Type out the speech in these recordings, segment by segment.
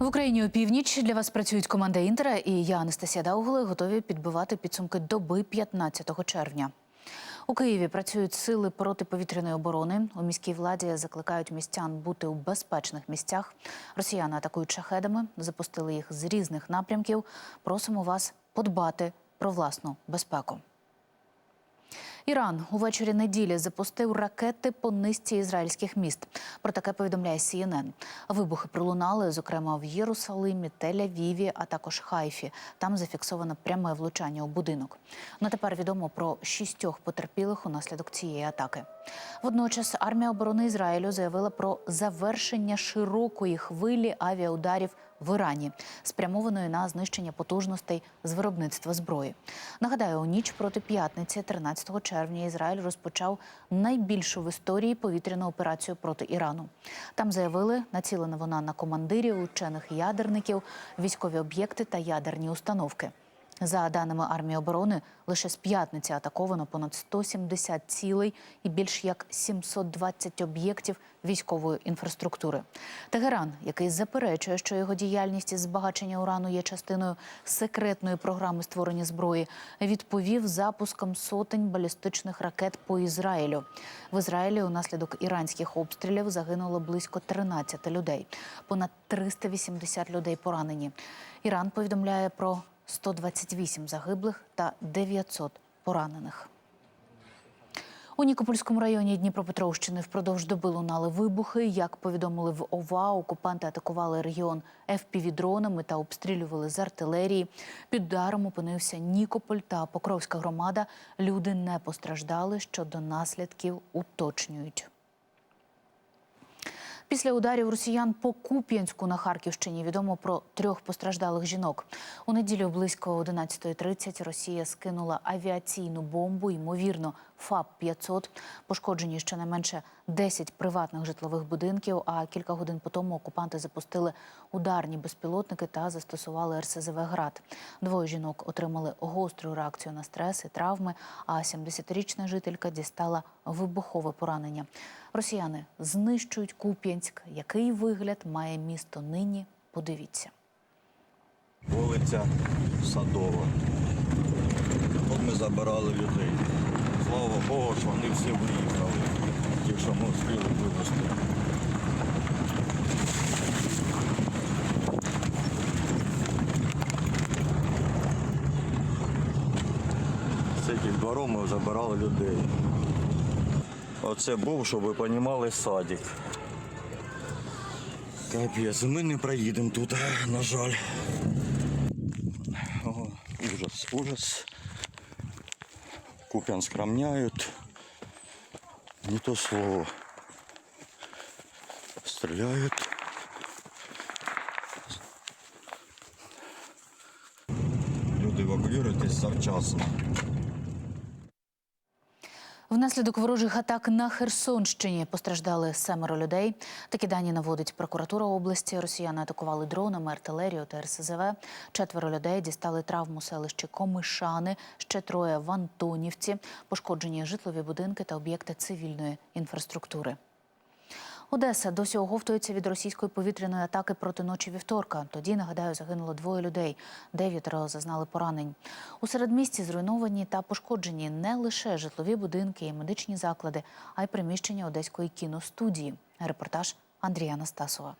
В Україні опівніч для вас працюють команда Інтера і я, Анастасія Даугли, готові підбивати підсумки доби 15 червня. У Києві працюють сили протиповітряної оборони. У міській владі закликають містян бути у безпечних місцях. Росіяни атакують шахедами, запустили їх з різних напрямків. Просимо вас подбати про власну безпеку. Іран увечері неділі запустив ракети по низці ізраїльських міст. Про таке повідомляє CNN. Вибухи пролунали, зокрема в Єрусалимі, Тель-Авіві, а також Хайфі. Там зафіксовано пряме влучання у будинок. На тепер відомо про шістьох потерпілих унаслідок цієї атаки. Водночас армія оборони Ізраїлю заявила про завершення широкої хвилі авіаударів в Ірані, спрямованої на знищення потужностей з виробництва зброї. Нагадаю, у ніч проти п'ятниці, 13 червня, Ізраїль розпочав найбільшу в історії повітряну операцію проти Ірану. Там заявили, націлена вона на командирів, учених ядерників, військові об'єкти та ядерні установки. За даними армії оборони, лише з п'ятниці атаковано понад 170 цілей і більш як 720 об'єктів військової інфраструктури. Тегеран, який заперечує, що його діяльність із збагачення урану є частиною секретної програми створення зброї, відповів запуском сотень балістичних ракет по Ізраїлю. В Ізраїлі унаслідок іранських обстрілів загинуло близько 13 людей. Понад 380 людей поранені. Іран повідомляє про 128 загиблих та 900 поранених. У Нікопольському районі Дніпропетровщини впродовж доби лунали вибухи. Як повідомили в ОВА, окупанти атакували регіон ФПВ-дронами та обстрілювали з артилерії. Під ударом опинився Нікополь та Покровська громада. Люди не постраждали. Щодо наслідків уточнюють. Після ударів росіян по Куп'янську на Харківщині відомо про трьох постраждалих жінок. У неділю близько 11.30 Росія скинула авіаційну бомбу, ймовірно, ФАП-500. Пошкоджені щонайменше 10 приватних житлових будинків. А кілька годин по тому окупанти запустили ударні безпілотники та застосували РСЗВ «Град». Двоє жінок отримали гостру реакцію на стрес і травми. А 70-річна жителька дістала вибухове поранення. Росіяни знищують Куп'янськ. Який вигляд має місто нині? Подивіться. Вулиця Садова. От ми забирали людей. Слава Богу, що вони всі виїхали. Ті, що ми встигли вивезти. З цих двором ми забирали людей. Оце був, щоб ви розуміли, садик. Капець, ми не проїдемо тут, на жаль. О, ужас, ужас. Куп'янск равняют. Не то слово. Стреляют. Люди евакуюйтесь завчасно. Внаслідок ворожих атак на Херсонщині постраждали семеро людей. Такі дані наводить прокуратура області. Росіяни атакували дронами, артилерію та РСЗВ. Четверо людей дістали травму селищі Комишани, ще троє в Антонівці. Пошкоджені житлові будинки та об'єкти цивільної інфраструктури. Одеса досі оговтується від російської повітряної атаки проти ночі вівторка. Тоді, нагадаю, загинуло двоє людей. Дев'ятеро зазнали поранень. У середмісті зруйновані та пошкоджені не лише житлові будинки і медичні заклади, а й приміщення одеської кіностудії. Репортаж Андрія Настасова.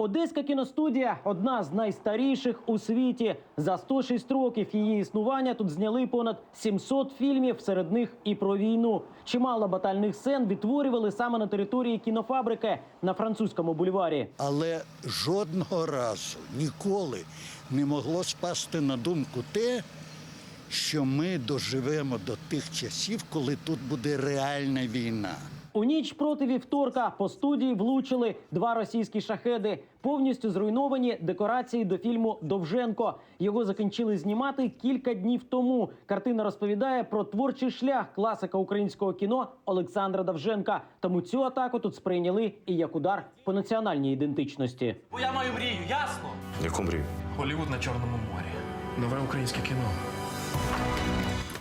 Одеська кіностудія одна з найстаріших у світі. За 106 років її існування тут зняли понад 700 фільмів, серед них і про війну. Чимало батальних сцен відтворювали саме на території кінофабрики на французькому бульварі. Але жодного разу ніколи не могло спасти на думку те, що ми доживемо до тих часів, коли тут буде реальна війна. У ніч проти вівторка по студії влучили два російські шахеди. Повністю зруйновані декорації до фільму Довженко. Його закінчили знімати кілька днів тому. Картина розповідає про творчий шлях класика українського кіно Олександра Довженка. Тому цю атаку тут сприйняли і як удар по національній ідентичності. Бо я маю мрію, ясно? Яку мрію? Голівуд на Чорному морі. Нове українське кіно.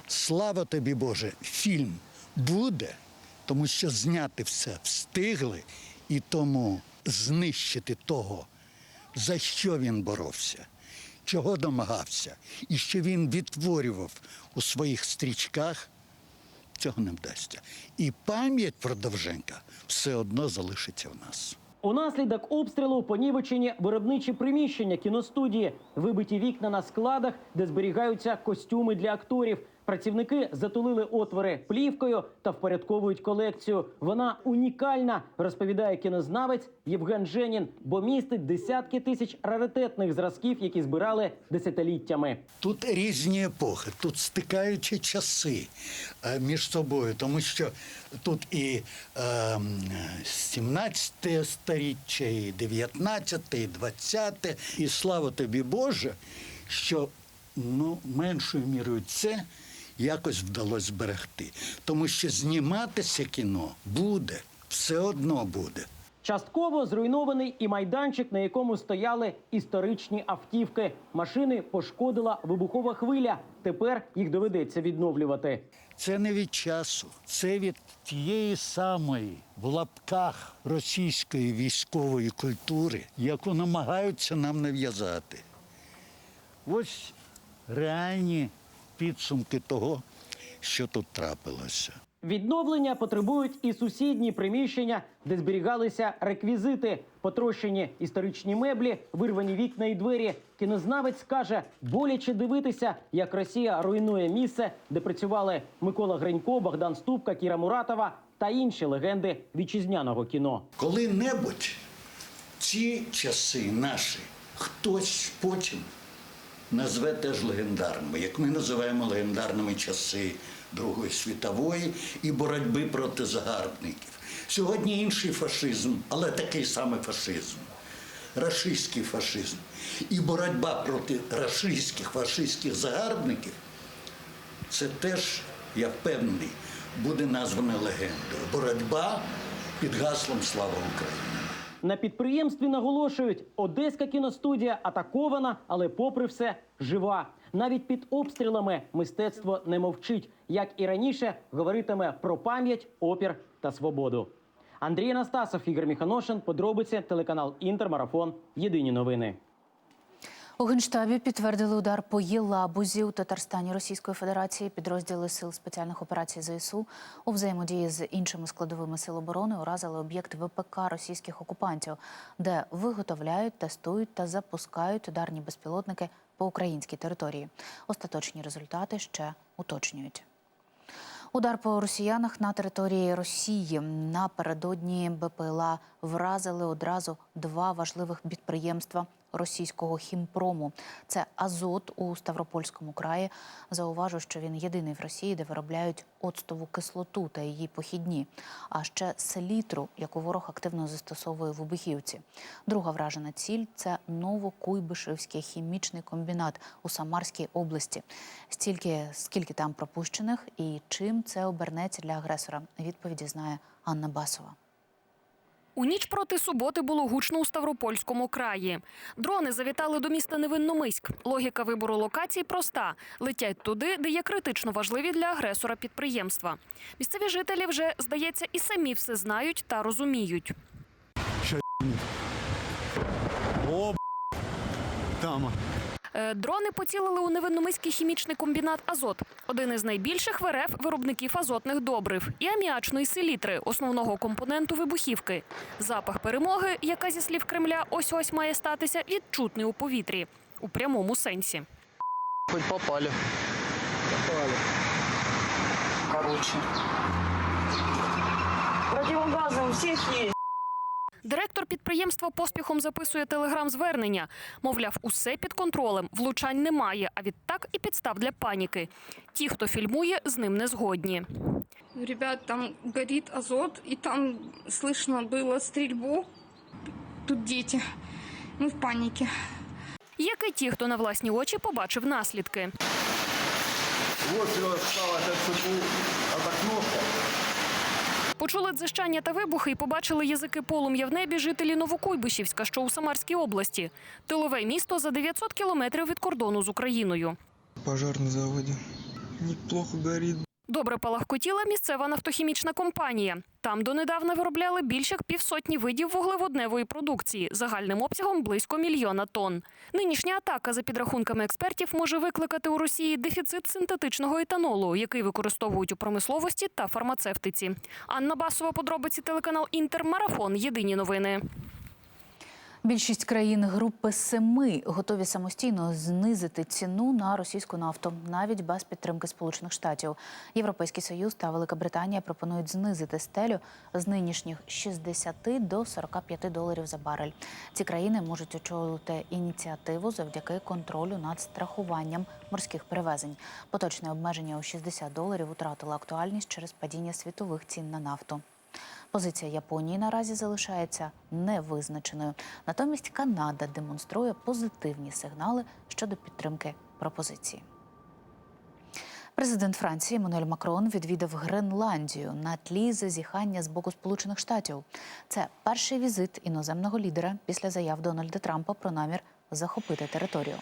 Слава тобі, Боже, фільм буде, тому що зняти все встигли І тому знищити того, за що він боровся, чого домагався, і що він відтворював у своїх стрічках, цього не вдасться. І пам'ять про Довженка все одно залишиться в нас. Унаслідок обстрілу понівечені виробничі приміщення кіностудії, вибиті вікна на складах, де зберігаються костюми для акторів. Працівники затулили отвори плівкою та впорядковують колекцію. Вона унікальна, розповідає кінознавець Євген Женін, бо містить десятки тисяч раритетних зразків, які збирали десятиліттями. Тут різні епохи, тут стикаючі часи е, між собою, тому що тут і е, 17 сторіччя, і 19, і 20, і слава тобі Боже, що ну, меншою мірою це якось вдалося зберегти. Тому що зніматися кіно буде, все одно буде. Частково зруйнований і майданчик, на якому стояли історичні автівки. Машини пошкодила вибухова хвиля. Тепер їх доведеться відновлювати. Це не від часу, це від тієї самої в лапках російської військової культури, яку намагаються нам нав'язати. Ось реальні підсумки того, що тут трапилося. Відновлення потребують і сусідні приміщення, де зберігалися реквізити, потрощені історичні меблі, вирвані вікна і двері. Кінознавець каже, боляче дивитися, як Росія руйнує місце, де працювали Микола Гринько, Богдан Ступка, Кіра Муратова та інші легенди вітчизняного кіно. Коли-небудь ці часи наші хтось потім назве теж легендарними, як ми називаємо легендарними часи Другої світової і боротьби проти загарбників. Сьогодні інший фашизм, але такий самий фашизм. Рашистський фашизм. І боротьба проти рашистських фашистських загарбників це теж, я впевнений, буде назване легендою. Боротьба під гаслом Слава Україні. На підприємстві наголошують, одеська кіностудія атакована, але попри все жива. Навіть під обстрілами мистецтво не мовчить, як і раніше говоритиме про пам'ять, опір та свободу. Андрій Анастасов, Ігор Міханошин, подробиці, телеканал Інтермарафон. Єдині новини. У Генштабі підтвердили удар по Єлабузі у Татарстані Російської Федерації. Підрозділи сил спеціальних операцій ЗСУ у взаємодії з іншими складовими сил оборони уразили об'єкт ВПК російських окупантів, де виготовляють, тестують та запускають ударні безпілотники по українській території. Остаточні результати ще уточнюють. Удар по росіянах на території Росії напередодні БПЛА вразили одразу два важливих підприємства російського хімпрому. Це Азот у Ставропольському краї. Зауважу, що він єдиний в Росії, де виробляють оцтову кислоту та її похідні, а ще селітру, яку ворог активно застосовує в вибухівці. Друга вражена ціль це Новокуйбишевський хімічний комбінат у Самарській області. Стільки скільки там пропущених і чим це обернеться для агресора? Відповіді знає Анна Басова. У ніч проти суботи було гучно у Ставропольському краї. Дрони завітали до міста Невинномиськ. Логіка вибору локацій проста: летять туди, де є критично важливі для агресора підприємства. Місцеві жителі вже, здається, і самі все знають та розуміють. О, там. Е, Дрони поцілили у невинномиський хімічний комбінат Азот, один із найбільших в РФ виробників азотних добрив і аміачної селітри, основного компоненту вибухівки. Запах перемоги, яка зі слів Кремля ось ось має статися, відчутний у повітрі у прямому сенсі. Хоть попали. Короче. Противогазы у всех есть. Директор підприємства поспіхом записує телеграм-звернення. Мовляв, усе під контролем, влучань немає, а відтак і підстав для паніки. Ті, хто фільмує, з ним не згодні. Ребят, там горит азот, и там слышно было стрельбу. Тут дети. Мы в панике. Як і ті, хто на власні очі побачив наслідки. Ось стала ЦПУ, а так кнопка. Почули дзижчання та вибухи і побачили язики полум'я в небі жителі Новокуйбишівська, що у Самарській області. Тилове місто за 900 кілометрів від кордону з Україною. Пожар на заводі. Неплохо горить. Добре палахкотіла місцева нафтохімічна компанія. Та Там донедавна виробляли більше як півсотні видів вуглеводневої продукції загальним обсягом близько мільйона тонн. Нинішня атака, за підрахунками експертів, може викликати у Росії дефіцит синтетичного етанолу, який використовують у промисловості та фармацевтиці. Анна Басова, подробиці телеканал Інтермарафон. Єдині новини. Більшість країн групи семи готові самостійно знизити ціну на російську нафту, навіть без підтримки Сполучених Штатів. Європейський Союз та Велика Британія пропонують знизити стелю з нинішніх 60 до 45 доларів за барель. Ці країни можуть очолити ініціативу завдяки контролю над страхуванням морських перевезень. Поточне обмеження у 60 доларів втратило актуальність через падіння світових цін на нафту. Позиція Японії наразі залишається невизначеною. Натомість Канада демонструє позитивні сигнали щодо підтримки пропозиції. Президент Франції Еммануель Макрон відвідав Гренландію на тлі зазіхання з боку Сполучених Штатів. Це перший візит іноземного лідера після заяв Дональда Трампа про намір захопити територію.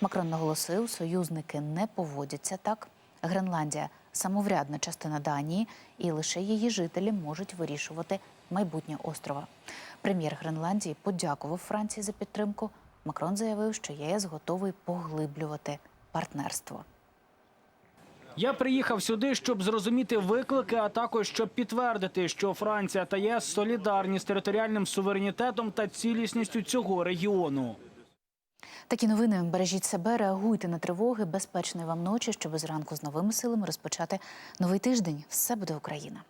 Макрон наголосив, союзники не поводяться так. Гренландія самоврядна частина Данії, і лише її жителі можуть вирішувати майбутнє острова. Прем'єр Гренландії подякував Франції за підтримку. Макрон заявив, що ЄС готовий поглиблювати партнерство. Я приїхав сюди, щоб зрозуміти виклики, а також щоб підтвердити, що Франція та ЄС солідарні з територіальним суверенітетом та цілісністю цього регіону. Такі новини бережіть себе, реагуйте на тривоги. Безпечної вам ночі, щоб зранку з новими силами розпочати новий тиждень. Все буде Україна.